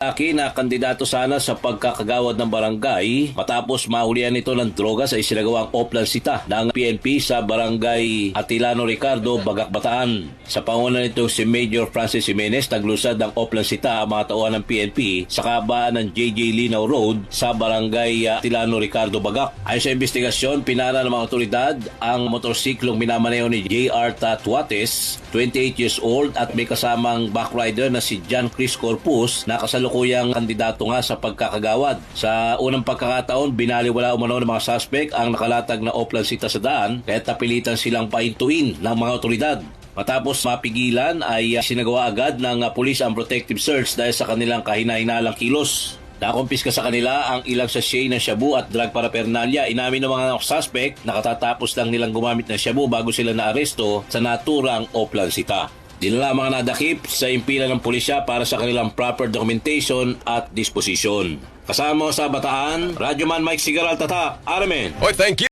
Aki na kandidato sana sa pagkakagawad ng barangay matapos mahulihan ito ng droga sa isinagawang Oplan Sita ng PNP sa barangay Atilano Ricardo, Bagak Bataan. Sa pangunan nito si Major Francis Jimenez naglusad ng Oplan Sita ang mga tauhan ng PNP sa kabaan ng JJ Linaw Road sa barangay Atilano Ricardo, Bagak. Ayon sa investigasyon, pinara ng mga otoridad ang motorsiklong minamaneho ni JR Tatuates, 28 years old at may kasamang backrider na si John Chris Corpus na kasalukuyang kandidato nga sa pagkakagawad. Sa unang pagkakataon, binaliwala umano ng mga suspect ang nakalatag na Oplan Sita sa daan kaya napilitan silang paintuin ng mga otoridad. Matapos mapigilan ay uh, sinagawa agad ng uh, police ang protective search dahil sa kanilang kahina-hinalang kilos. Nakumpiska sa kanila ang ilang sachet ng shabu at drug paraphernalia. Inamin ng mga suspect na katatapos lang nilang gumamit ng shabu bago sila naaresto sa naturang Oplan Sita. Dinala mga nadakip sa impila ng pulisya para sa kanilang proper documentation at disposition. Kasama sa bataan, Radyoman Mike Sigaral Tata, Armen. Oy, thank you.